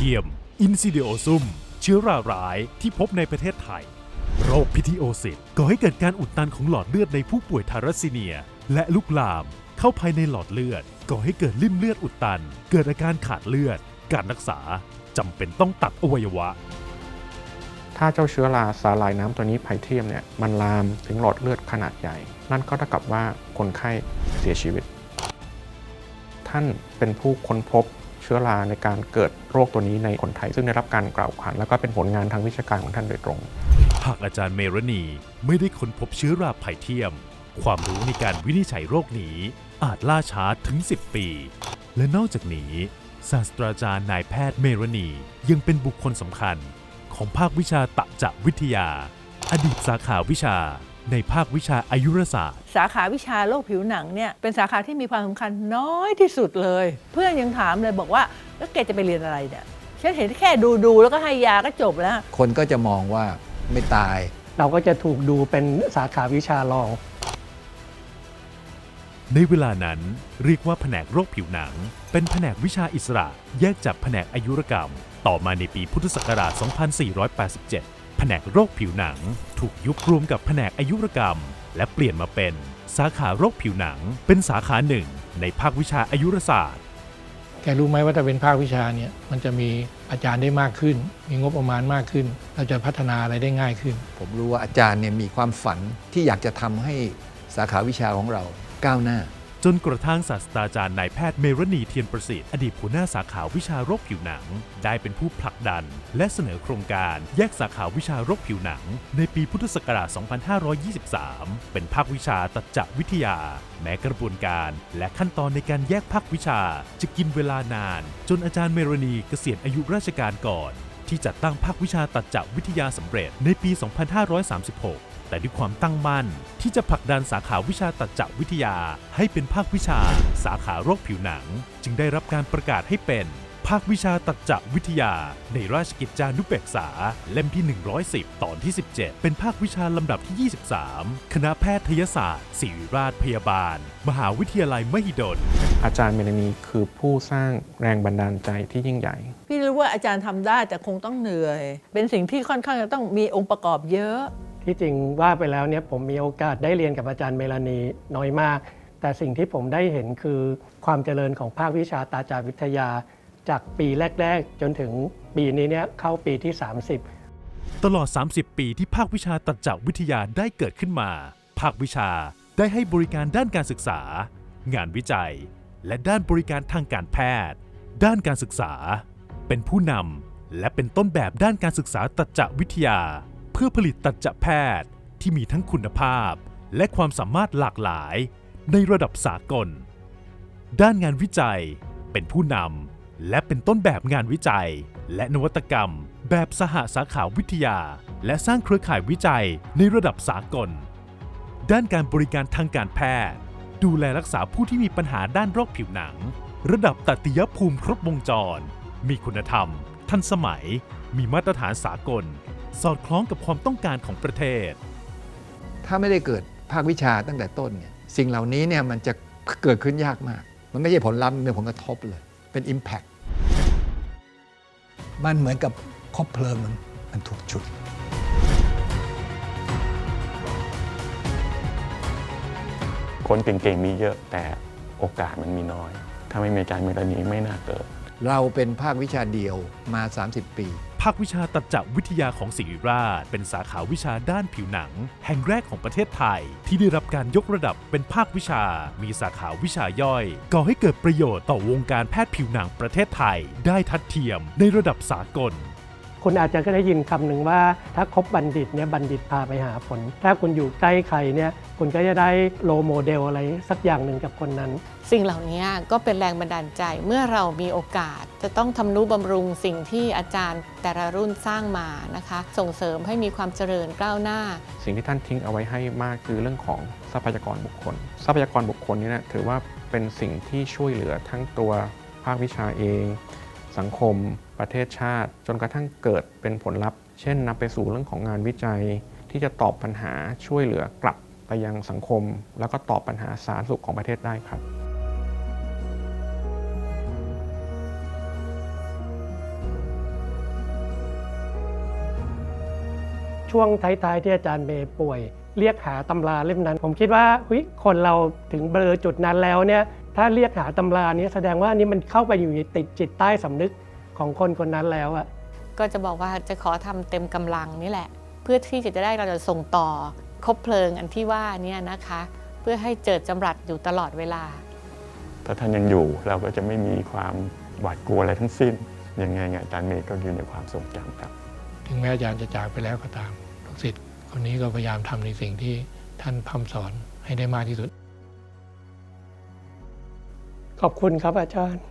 เทียม อินซิเดโอซุม เชื้อราร้ายที่พบในประเทศไทย โรคพิทิโอซิสก่อให้เกิดการอุดตันของหลอดเลือดในผู้ป่วยทารัสซีเนีย และลุกลาม เข้าภายในหลอดเลือด ก่อให้เกิดลิ่มเลือดอุดตัน เกิดอาการขาดเลือด การรักษาจำเป็นต้องตัดอวัยวะ ถ้าเจ้าเชื้อราสาลายน้ำตัวนี้ไพเทียมเนี่ยมันลามถึงหลอดเลือดขนาดใหญ่ นั่นก็เท่ากับว่าคนไข้เสียชีวิต ท่านเป็นผู้ค้นพบ ชื้อราในการเกิดโรคตัวนี้ในคนไทย ซึ่งได้รับการกล่าวขานแล้วก็เป็นผลงานทางวิชาการของท่านโดยตรง หากอาจารย์เมรณีไม่ได้ค้นพบเชื้อราไผ่เทียม ความรู้ในการวินิจฉัยโรคนี้อาจล่าช้าถึง 10 ปี และนอกจากนี้ศาสตราจารย์นายแพทย์เมรณียังเป็นบุคคลสำคัญของภาควิชาตะจะวิทยา อดีตสาขาวิชา ในภาควิชาอายุรศาสตร์ สาขาวิชาโรคผิวหนังเนี่ยเป็นสาขาที่มีความสำคัญน้อยที่สุดเลย เพื่อนยังถามเลยบอกว่าแล้วแกจะไปเรียนอะไรเนี่ยฉันเห็นแค่ดูดูๆแล้วก็ให้ยาก็จบแล้ว คนก็จะมองว่าไม่ตาย เราก็จะถูกดูเป็นสาขาวิชารอง ในเวลานั้นเรียกว่าแผนกโรคผิวหนัง เป็นแผนกวิชาอิสระแยกจากแผนกอายุรกรรม ต่อมาในปีพุทธศักราช 2487 แผนกโรคผิวหนัง ถูกยุบรวมกับแผนกอายุรกรรม และเปลี่ยนมาเป็นสาขาโรคผิวหนัง เป็นสาขาหนึ่ง ในภาควิชาอายุรศาสตร์ แกรู้ไหมว่าถ้าเป็นภาควิชาเนี่ยมันจะมีอาจารย์ได้มากขึ้น มีงบประมาณมากขึ้น เราจะพัฒนาอะไรได้ง่ายขึ้น ผมรู้ว่าอาจารย์เนี่ยมีความฝันที่อยากจะทำให้สาขาวิชาของเราก้าวหน้า จนกระทั่งศาสตราจารย์นายแพทย์เมรณีเทียนประสิทธิ์อดีตหัวหน้าสาขาวิชาโรคผิวหนัง ได้เป็นผู้ผลักดัน และเสนอโครงการแยกสาขาวิชาโรคผิวหนัง ในปีพุทธศักราช 2523 เป็นภาควิชาตัดจวิทยา แม้กระบวนการและขั้นตอนในการแยกภาควิชา จะกินเวลานาน จนอาจารย์เมรณีเกษียณอายุราชการก่อน ที่จัดตั้งภาควิชาตัดจวิทยาสำเร็จในปี 2536 แต่ด้วยความตั้งมั่นที่จะผลักดันสาขาวิชาตัดจวิทยา ให้เป็นภาควิชา สาขาโรคผิวหนัง จึงได้รับการประกาศให้เป็น ภาควิชาตัดจวิทยา ในราชกิจจานุเบกษา เล่มที่ 110 ตอนที่ 17 เป็นภาควิชาลำดับที่ 23 คณะแพทยศาสตร์ศิริราชพยาบาล มหาวิทยาลัยมหิดล อาจารย์เมลานีคือผู้สร้างแรงบันดาลใจที่ยิ่งใหญ่ พี่รู้ว่าอาจารย์ทำได้แต่คงต้องเหนื่อย เป็นสิ่งที่ค่อนข้างจะต้องมีองค์ประกอบเยอะ ที่จริงว่าไปแล้วเนี่ยผมมีโอกาสได้เรียนกับอาจารย์เมลานีน้อยมาก แต่สิ่งที่ผมได้เห็นคือความเจริญของภาควิชาตาจาวิทยา จากปีแรก ๆ จนถึงปีนี้เนี่ยเข้าปีที่ 30 ตลอด 30 ปีที่ภาควิชาตัดจวิทยาได้เกิดขึ้นมา ภาควิชาได้ให้บริการด้านการศึกษา งานวิจัย และด้านบริการทางการแพทย์ ด้านการศึกษา เป็นผู้นำและเป็นต้นแบบด้านการศึกษาตัดจวิทยา พื่อผลิตตัดจแพทย์ที่มีทั้งคุณภาพ และความสามารถหลากหลายในระดับสากล ด้านงานวิจัยเป็นผู้นำและเป็นต้นแบบงานวิจัย และนวัตกรรม แบบสหสาขาวิทยา และสร้างเครือข่ายวิจัยในระดับสากล ด้านการบริการทางการแพทย์ ดูแลรักษาผู้ที่มีปัญหาด้านโรคผิวหนัง ระดับตัติยภูมิครบวงจร มีคุณธรรม ทันสมัย มีมาตรฐานสากล สอดคล้องกับความต้องการของประเทศ ถ้าไม่ได้เกิดภาควิชาตั้งแต่ต้นเนี่ยสิ่งเหล่านี้เนี่ยมันจะเกิดขึ้นยากมาก มันไม่ใช่ผลลัพธ์มันเป็นผลกระทบเลย เป็น Impact มันเหมือนกับคบเพลิงมันมันถูกจุด คนเก่งๆมีเยอะแต่โอกาสมันมีน้อย ถ้าไม่มีอาจารย์เมลานีไม่น่าเกิด เราเป็นภาควิชาเดียวมา 30 ปี ภาควิชาตัดจวิทยาของศิริราช เป็นสาขาวิชาด้านผิวหนัง แห่งแรกของประเทศไทย ที่ได้รับการยกระดับเป็นภาควิชา มีสาขาวิชาย่อย ก่อให้เกิดประโยชน์ต่อวงการแพทย์ผิวหนังประเทศไทย ได้ทัดเทียมในระดับสากลคุณอาจจะก็ได้ยินคำหนึ่งว่าถ้าคบบัณฑิตเนี่ยบัณฑิตพาไปหาผล ถ้าคุณอยู่ใกล้ใครเนี่ยคุณก็จะได้โลโมเดลอะไรสักอย่างหนึ่งกับคนนั้น สิ่งเหล่านี้ก็เป็นแรงบันดาลใจเมื่อเรามีโอกาส จะต้องทำนุบำรุงสิ่งที่อาจารย์แต่ละรุ่นสร้างมานะคะ ส่งเสริมให้มีความเจริญก้าวหน้า สิ่งที่ท่านทิ้งเอาไว้ให้มากคือเรื่องของทรัพยากรบุคคล ทรัพยากรบุคคลนี้นะถือว่าเป็นสิ่งที่ช่วยเหลือทั้งตัวภาควิชาเอง สังคม ประเทศชาติ จนกระทั่งเกิดเป็นผลลัพธ์ เช่นนำไปสู่เรื่องของงานวิจัย ที่จะตอบปัญหาช่วยเหลือกลับไปยังสังคม แล้วก็ตอบปัญหาสาธารณสุขของประเทศได้ครับ ช่วงท้ายๆที่อาจารย์เมย์ป่วย เรียกหาตำราเล่มนั้น ผมคิดว่าเฮ้ยคนเราถึงเบลอจุดนั้นแล้วเนี่ยถ้าเรียกหาตำรานี้แสดงว่านี่มันเข้าไปอยู่ในติดจิตใต้สำนึกของคนคนนั้นแล้วอะก็จะบอกว่าจะขอทำเต็มกำลังนี่แหละ เพื่อที่จะได้เราจะส่งต่อคบเพลิงอันที่ว่าเนี่ยนะคะ เพื่อให้เจิดจำรัดอยู่ตลอดเวลา ถ้าท่านยังอยู่เราก็จะไม่มีความหวาดกลัวอะไรทั้งสิ้นยังไงอาจารย์เมย์ก็อยู่ในความทรงจำครับ ถึงแม้อาจารย์จะจากไปแล้วก็ตามลูกศิษย์คนนี้ก็พยายามทำในสิ่งที่ท่านพร่ำสอนให้ได้มากที่สุด ขอบคุณครับอาจารย์